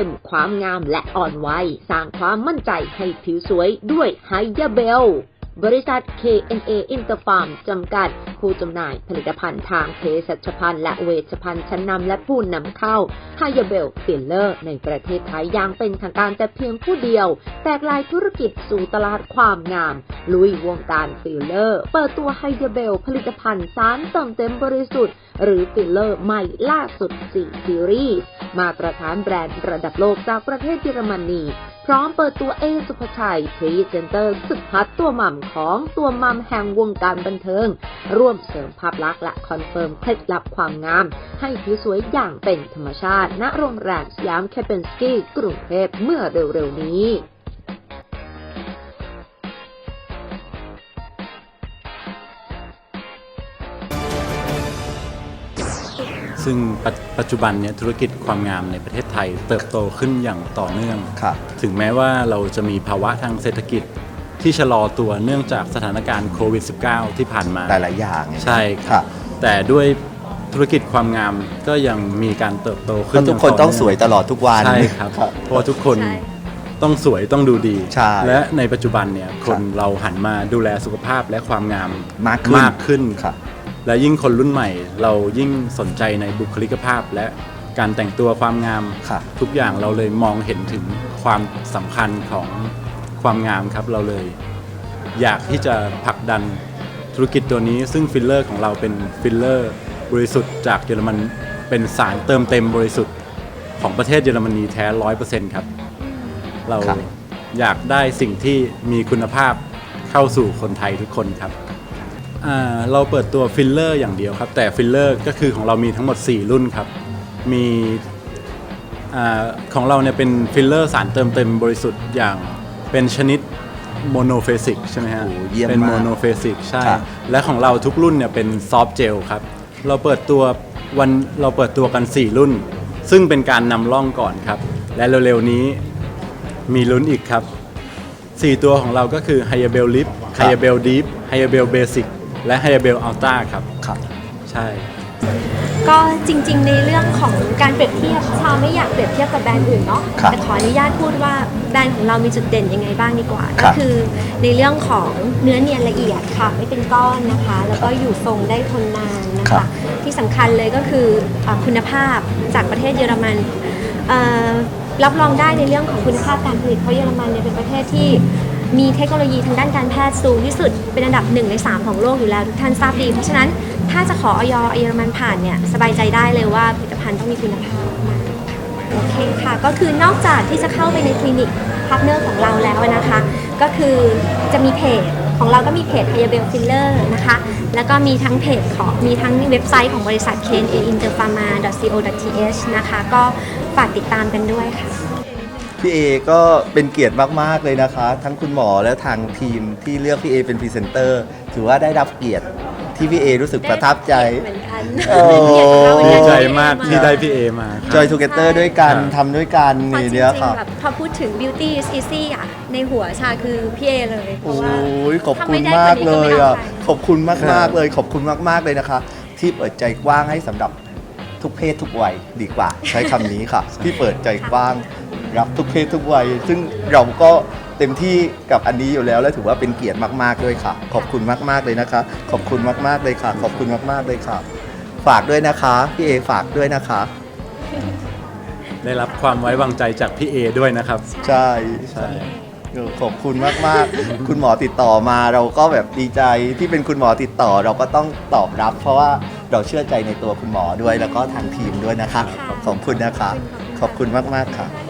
็มความงามและอ่อนวัย สร้างความมั่นใจให้ผิวสวยด้วยไฮยาเบล บริษัท KNA Interfarm จำกัด ผู้จำหน่ายผลิตภัณฑ์ทางเภสัชพันธ์และเวชภัณฑ์ชั้นนำและผู้นำเข้าไฮยาเบลฟิลเลอร์ในประเทศไทยอย่างเป็นทางการแต่เพียงผู้เดียว แตกลายธุรกิจสู่ตลาดความงาม ลุยวงการฟิลเลอร์ เปิดตัวไฮยาเบลผลิตภัณฑ์สารเติมเต็มบริสุทธิ์ หรือฟิลเลอร์ใหม่ล่าสุด 4 ซีรีส์มาตรฐานแบรนด์ระดับโลกจากประเทศเยอรมนีพร้อมเปิดตัวเอสุภชัยพรีเซนเตอร์สุดฮัตตัวหม่ำของตัวมัมแห่งวงการบันเทิง ร่วมเสริมภาพลักษณ์และคอนเฟิร์มเคล็ดลับความงาม ให้ผิวสวยอย่างเป็นธรรมชาติ ณ โรงแรมสยามแคปเปนสกีกรุงเทพเมื่อเร็วๆนี้ซึ่งปัจปัจจุบันเนี่ยธุรกิจความงามในประเทศไทย เติบโตขึ้นอย่างต่อเนื่องค่ะถึงแม้ว่าเราจะมีภาวะทางเศรษฐกิจ ที่ชะลอตัวเนื่องจากสถานการณ์โควิด -19 ที่ผ่านมา หลายๆอย่างใช่คค่ะรับ แต่ด้วยธุรกิจความงามก็ยังมีการเติบโตเพขึ้นราะทุกคนต้องสวยตลอดทุกวัน ใช่ครับเพราะว่าทุกคนใช่ ต้องสวยต้องดูดี ใช่และในปัจจุบันเนี่ยคนเราหันมาดูแลสุขภาพและความงามมากขึ้น มากขึ้นค่ะและยิ่งคนรุ่นใหม่ เรายิ่งสนใจในบุคลิกภาพและการแต่งตัวความงาม ค่ะ ทุกอย่างเราเลยมองเห็นถึงความสำคัญของ ความงามครับเราเลย อยากที่จะผลักดันธุรกิจตัวนี้ ซึ่งฟิลเลอร์ของเราเป็นฟิลเลอร์บริสุทธิ์จากเยอรมันเป็นสารเติมเต็มบริสุทธิ์ของประเทศเยอรมนีแท้ร้อยเปอร์เซ็นต์ครับ เราครับ อยากได้สิ่งที่มีคุณภาพเข้าสู่คนไทยทุกคนครับอ่าเราเปิดตัวฟิลเลอร์อย่างเดียวครับ แต่ฟิลเลอร์ก็คือของเรามีทั้งหมด 4 รุ่นครับ มีอาของเราเนี่ยเป็นฟิลเลอร์สารเติมเต็มบริสุทธิ์อย่าง เป็นชนิดโมโนเฟสิกใช่ไหมฮะ โอ้เยี่ยมเป็นมากโมโนเฟสิกใช่ ครับ และของเราทุกรุ่นเนี่ยเป็นซอฟต์เจลครับ เราเปิดตัววันเราเปิดตัวกัน 4 รุ่น ซึ่งเป็นการนำร่องก่อนครับ และเร็วๆนี้มีลุ้นอีกครับ 4 ตัวของเราก็คือ h y a b e l Lip ครับ h y a b e l Deep h y a b e l Basic และ h y a b e l Ultra ครับค่ะใช่ ก็จริง ๆ ในเรื่องของการเปรียบเทียบชาไม่อยากเปรียบเทียบกับแบรนด์อื่นเนาะครับแต่ขออนุญาตพูดว่าแบรนด์ของเรามีจุดเด่นยังไงบ้างดีกว่า ครัก็บ คือในเรื่องของเนื้อเนียนละเอียดค่ะ ไม่เป็นก้อนนะคะ แล้วก็อยู่ทรงได้ทนนานนะครัคะ บ ที่สำคัญเลยก็คืออาคุณภาพจากประเทศเยอรมันเอ่อรับรองได้ในเรื่องของคุณภาพการผลิตเพราะเยอรมันเนี่ยเป็นประเทศที่ มีเทคโนโลยีทางด้านการแพทย์สูงที่สุดเป็นอันดับหนึ่งในสามของโลกอยู่แล้วทุกท่านทราบดี เพราะฉะนั้นถ้าจะขอออยเยอรมันผ่านเนี่ยสบายใจได้เลยว่าผลิตภัณฑ์ต้องมีคุณภาพมากโอเคค่ะ ก็คือนอกจากที่จะเข้าไปในคลินิกพาร์ทเนอร์ของเราแล้วนะคะ ก็คือจะมีเพจของเราก็มีเพจ h y a b e l Filler นะคะ แล้วก็มีทั้งเพจของมีทั้งเว็บไซต์ของบริษัท KNA Interpharma co th นะคะ ก็ฝากติดตามกันด้วยค่ะ พี่เอก็เป็นเกียรติมาก ๆ เลยนะคะ ทั้งคุณหมอและทางทีมที่เลือกพี่เอเป็นพรีเซนเตอร์ ถือว่าได้รับเกียรติที่พี่เอรู้สึกประทับใจ เหมือนกันโอ้ดีใจเกียรติมากที่ได้พี่เอมาครับ Joy Together ด้วยกันครับ ทำด้วยกันเพราะจนี่ริงเนี่ยค่ะๆแบบพอพูดถึง beauty is easy อะ ในหัวชาคือพี่เอเลยเพโอ้ราะว่ายขอบถ้าคุไม่ณได้มากคนนี้เลก็ไม่ยเอาอะใครขอบคุณมากครัมากบ เลย ขอบคุณมากๆเลยนะคะ ที่เปิดใจกว้างให้สำหรับทุกเพศทุกวัยดีกว่า ใช้คำนี้ค่ะ ที่เปิดใจกว้าง รับทุกเพศทุกวัย ซึ่งเราก็เต็มที่กับอันนี้อยู่แล้ว และถือว่าเป็นเกียรติมาก ๆ ด้วยค่ะ ขอบคุณมาก ๆ เลยนะคะ ขอบคุณมาก ๆ เลยค่ะ ขอบคุณมาก ๆ เลยค่ะ ฝากด้วยนะคะ พี่เอฝากด้วยนะคะ ได้รับความไว้วางใจจากพี่เอด้วยนะครับใช่ใช่เออขอบคุณมาก ๆ คุณหมอติดต่อมาเราก็แบบดีใจที่เป็นคุณหมอติดต่อเราก็ต้องตอบรับ เพราะว่าเราเชื่อใจในตัวคุณหมอด้วยแล้วก็ทางทีมด้วยนะคะค่ะขอบคุณนะคะ ขอบคุณมาก ๆ ค่ะ